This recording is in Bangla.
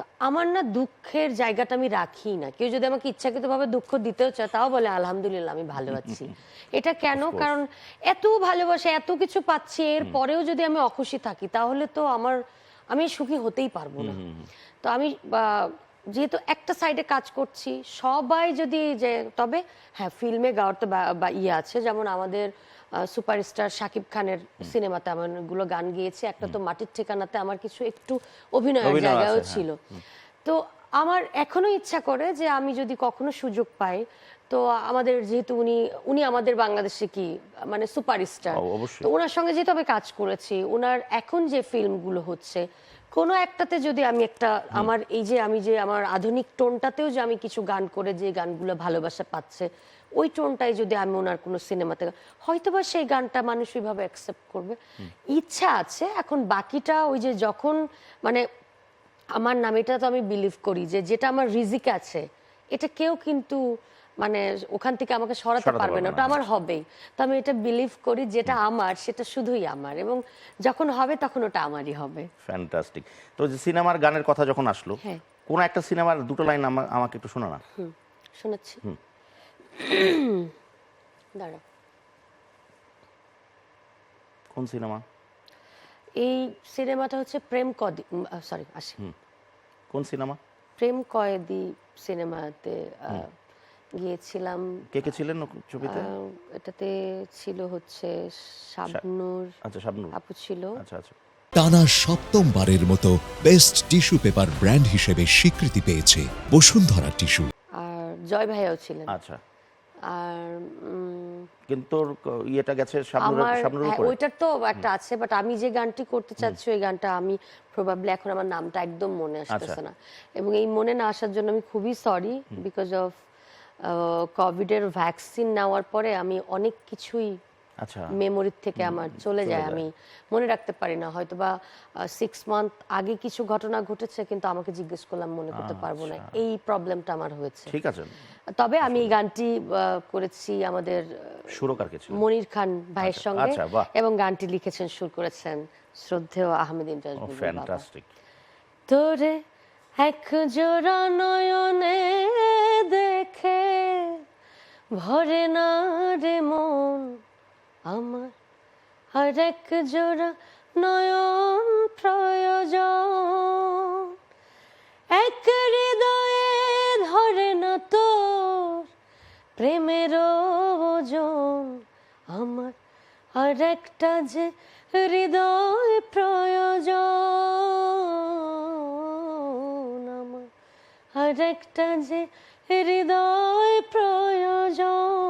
তো আমার না দুঃখের জায়গাটা আমি রাখি না। কেউ যদি আমাকে ইচ্ছাকৃতভাবে দুঃখ দিতেও চায় তাও বলে আলহামদুলিল্লাহ আমি ভালো আছি। এটা কেন? কারণ এত ভালোবাসা এত কিছু পাচ্ছি এর পরেও যদি আমি অখুশি থাকি তাহলে তো আমার আমি সুখী হতেই পারব না। তো আমি যেহেতু একটা সাইডে কাজ করছি সবাই যদি যে তবে হ্যাঁ ফিল্মে গাওয়ার তো ইয়ে আছে। যেমন আমাদের সুপারস্টার শাকিব খানের সিনেমাতে আমারগুলো গান গিয়েছে। একটা তো মাটির ঠিকানাতে আমার কিছু একটু অভিনয়ের জায়গাও হ্যাঁ। ছিল। তো আমার এখনও ইচ্ছা করে যে আমি যদি কখনো সুযোগ পাই তো আমাদের যেহেতু উনি উনি আমাদের বাংলাদেশে কি মানে সুপারস্টার। তো ওনার সঙ্গে যেহেতু আমি কাজ করেছি ওনার এখন যে ফিল্মগুলো হচ্ছে কোনো একটাতে যদি আমি একটা আমার এই যে আমি যে আমার আধুনিক টোনটাতেও যে আমি কিছু গান করে যে গানগুলো ভালোবাসা পাচ্ছে ওই টোনটাই যদি আমি ওনার কোনো সিনেমাতে হয়তোবা সেই গানটা মানুষ ওইভাবে অ্যাকসেপ্ট করবে। ইচ্ছা আছে এখন বাকিটা ওই যে যখন মানে আমার নাম এটা তো আমি বিলিভ করি যে যেটা আমার রিজিক আছে এটা কেউ কিন্তু মানে ওখান থেকে আমাকে সরাতে পারবে না ওটা আমার হবেই। তো আমি এটা বিলিভ করি যেটা আমার সেটা শুধুই আমার এবং যখন হবে তখন ওটা আমারই হবে। ফ্যান্টাস্টিক তো যে সিনেমার গানের কথা যখন আসলো হ্যাঁ। কোন একটা সিনেমার দুটো লাইন আমাকে একটু শোনা না হুম শোনাচ্ছি। দাঁড়া কোন সিনেমা? এই সিনেমাটা হচ্ছে প্রেম কদি সরি আসি। কোন সিনেমা? প্রেম কয়েদি সিনেমাতে গিয়েছিলাম। কে কে ছিলেন ছবিতে? এটাতে ছিল হচ্ছে শাবনুর আচ্ছা শাবনুর। আপু ছিল। আচ্ছা আচ্ছা। টানা সপ্তমবারের মতো বেস্ট টিস্যু পেপার ব্র্যান্ড হিসেবে স্বীকৃতি পেয়েছে বসুন্ধরা টিস্যু। আর জয় ভাইয়াও ছিলেন। আচ্ছা। আর কিন্তু তোর ইয়েটা গেছে শাবনুরের হ্যাঁ, উপরে। ওইটার তো একটা আছে বাট আমি যে গানটি করতে চাচ্ছি ওই গানটা আমি প্রবাবলি এখন আমার নামটা একদম মনে আসতেছে আচ্ছা। না। এবং এই মনে না আসার জন্য আমি খুবই সরি বিকজ অফ কোভিডের ভ্যাকসিন নেওয়ার পরে আমি অনেক কিছুই মেমোরির থেকে আমার চলে যায়। আমি মনে রাখতে পারি না। হয়তো বা সিক্স মান্থ আগে কিছু ঘটনা ঘটেছে কিন্তু আমাকে জিজ্ঞেস করলাম মনে করতে পারব না। আচ্ছা। এই প্রবলেমটা আমার হয়েছে। ঠিক আছে। তবে আমি এই গানটি করেছি আমাদের সুরকার মনির খান ভাইয়ের আচ্ছা, সঙ্গে আচ্ছা, এবং গানটি লিখেছেন সুর করেছেন শ্রদ্ধেয় আহমেদ বাবা। ফ্যান্টাস্টিক তোরে এক জোড়া নয়নে দেখে ভরে না রে মন। আমার আর এক জোড়া নয়ন প্রয়োজন। এক হৃদয়ে ধরে না তোর প্রেমের ওজন। আমার আর একটা যে হৃদয় প্রয়োজন। আমার আর একটা যে হৃদয় প্রয়োজন।